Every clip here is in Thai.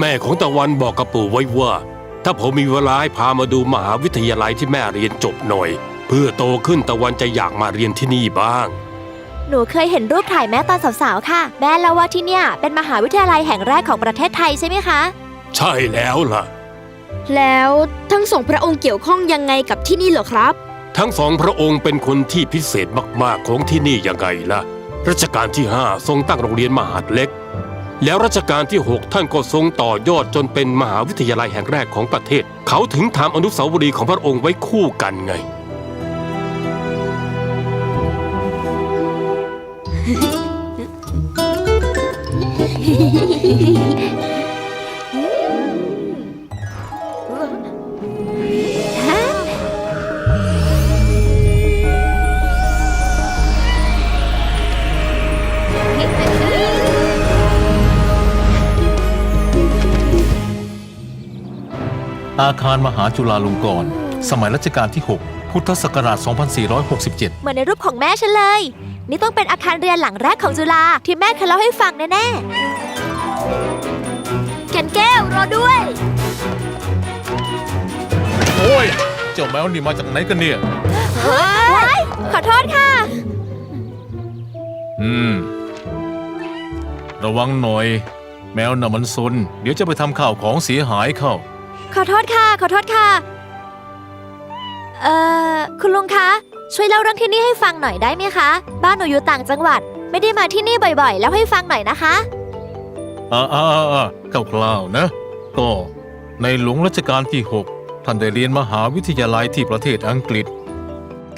แม่ของตะวันบอกกับปู่ไว้ว่า ถ้าผมมีเวลาให้พามาดูมหาวิทยาลัยที่แม่เรียนจบหน่อย เพื่อโตขึ้นตะวันจะอยากมาเรียนที่นี่บ้าง หนูเคยเห็นรูปถ่ายแม่ตอนสาวๆ ค่ะ แม่เล่าว่าที่เนี่ยเป็นมหาวิทยาลัยแห่งแรกของประเทศไทยใช่ไหมคะ ใช่แล้วล่ะ แล้วทั้งสองพระองค์เกี่ยวข้องยังไงกับที่นี่เหรอครับ ทั้งสองพระองค์เป็นคนที่พิเศษมากๆของที่นี่ยังไงล่ะรัชกาลที่ 5 ทรงตั้งโรงเรียนมหาดเล็ก แล้วรัชกาลที่ 6 ท่านก็ทรงต่อยอดจนเป็นมหาวิทยาลัยแห่งแรกของประเทศ เขาถึงทำอนุสาวรีย์ของพระองค์ไว้คู่กันไง อาคารมหาจุฬาลงกรณ์สมัยรัชกาลที่ 6 พุทธศักราช 2467 เหมือนในรูปของแม่ฉันเลย นี่ต้องเป็นอาคารเรียนหลังแรกของจุฬาที่แม่เคยเล่าให้ฟังแน่ๆแก่นแก้วรอด้วย โอ้ย เจ้าแมวนี่มาจากไหนกันเนี่ยว้ายขอโทษค่ะ อืม ระวังหน่อย แมวน่ะมันซนเดี๋ยวจะไปทำข้าวของเสียหายเข้า ขอโทษค่ะ ขอโทษค่ะ เอ่อ คุณลุงคะ ช่วยเล่าเรื่องที่นี่ให้ฟังหน่อยได้ไหมคะ บ้านหนูอยู่ต่างจังหวัด ไม่ได้มาที่นี่บ่อยๆ แล้วให้ฟังหน่อยนะคะ อ่าอ่าอ่าคร่าวๆนะ ก็ในหลวงรัชกาลที่ 6 ท่านได้เรียนมหาวิทยาลัยที่ประเทศอังกฤษ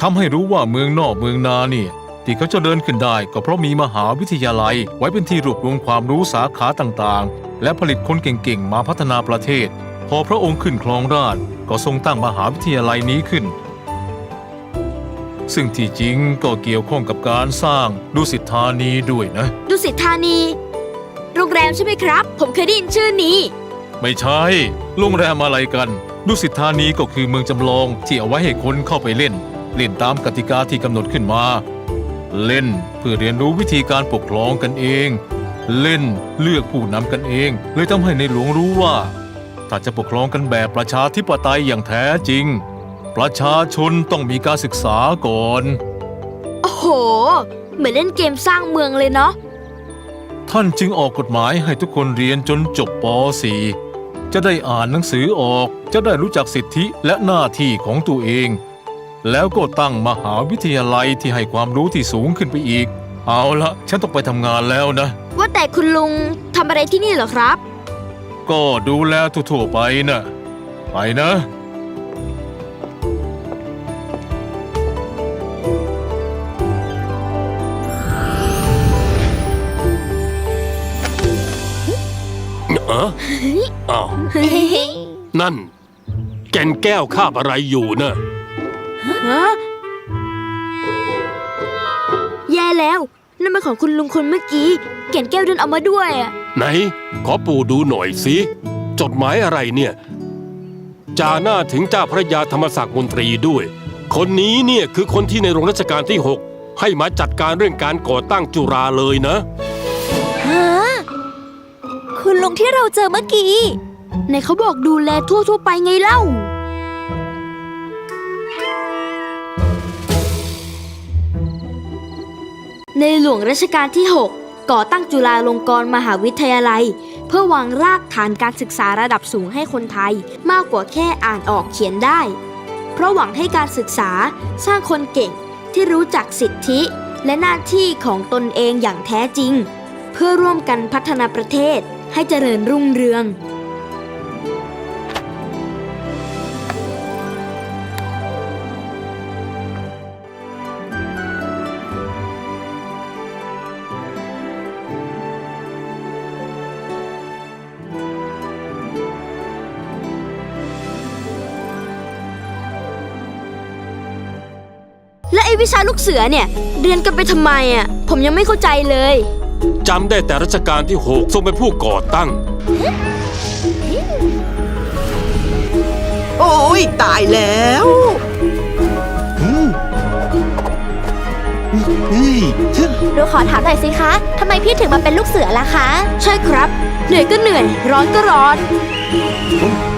ทำให้รู้ว่าเมืองนอกเมืองนาเนี่ย ที่เขาจะเดินขึ้นได้ก็เพราะมีมหาวิทยาลัย ไว้เป็นที่รวบรวมความรู้สาขาต่างๆ และผลิตคนเก่งๆ มาพัฒนาประเทศ พอพระองค์ขึ้นครองราชย์ก็ทรงตั้งมหาวิทยาลัยนี้ขึ้น ซึ่งที่จริงก็เกี่ยวข้องกับการสร้างดุสิตธานีด้วยนะ ดุสิตธานี โรงแรมใช่ไหมครับ ผมเคยได้ยินชื่อนี้ ไม่ใช่โรงแรมอะไรกันดุสิตธานีก็คือเมืองจำลองที่เอาไว้ให้คนเข้าไปเล่น เล่นตามกติกาที่กำหนดขึ้นมา เล่นเพื่อเรียนรู้วิธีการปกครองกันเอง เล่นเลือกผู้นำกันเอง เลยทำให้ในหลวงรู้ว่า ถ้าจะปกครองกันแบบประชาธิปไตยอย่างแท้จริง ประชาชนต้องมีการศึกษาก่อน โอ้โห เหมือนเล่นเกมสร้างเมืองเลยเนาะ ท่านจึงออกกฎหมายให้ทุกคนเรียนจนจบป .4 จะได้อ่านหนังสือออก จะได้รู้จักสิทธิและหน้าที่ของตัวเอง แล้วก็ตั้งมหาวิทยาลัยที่ให้ความรู้ที่สูงขึ้นไปอีก เอาละฉันต้องไปทำงานแล้วนะ ว่าแต่คุณลุงทำอะไรที่นี่เหรอครับ ก็ดูแลทั่วๆไปนะไปนะ เอออ้าว นั่น แก่นแก้วคาบอะไรอยู่นะฮะแย่แล้ว นั่นมันของคุณลุงคนเมื่อกี้เก่นแก้วเดินเอามาด้วยอะ ไหน ขอปู่ดูหน่อยสิจดหมายอะไรเนี่ย จาหน้าถึงเจ้าพระยาธรรมศักดิ์มนตรีด้วย คนนี้เนี่ยคือคนที่ในหลวงรัชกาลที่ 6 ให้มาจัดการเรื่องการก่อตั้งจุฬาเลยนะฮะคุณลุงที่เราเจอเมื่อกี้ในเขาบอกดูแลทั่วๆไปไงเล่าในหลวงรัชกาลที่ 6 ก่อตั้งจุฬาลงกรณ์มหาวิทยาลัย เพื่อวางรากฐานการศึกษาระดับสูงให้คนไทย มากกว่าแค่อ่านออกเขียนได้ เพราะหวังให้การศึกษาสร้างคนเก่งที่รู้จักสิทธิ และหน้าที่ของตนเองอย่างแท้จริง เพื่อร่วมกันพัฒนาประเทศให้เจริญรุ่งเรือง ไอ้วิชาลูกเสือเนี่ย เรียนกันไปทำไมอะ ผมยังไม่เข้าใจเลย จำได้แต่รัชกาลที่6ทรงเป็นผู้ก่อตั้ง โอ้ยตายแล้วอืมเฮ้ยหนูขอถามหน่อยสิคะ ทำไมพี่ถึงมาเป็นลูกเสือล่ะคะ ใช่ครับ เหนื่อยก็เหนื่อย ร้อนก็ร้อนเ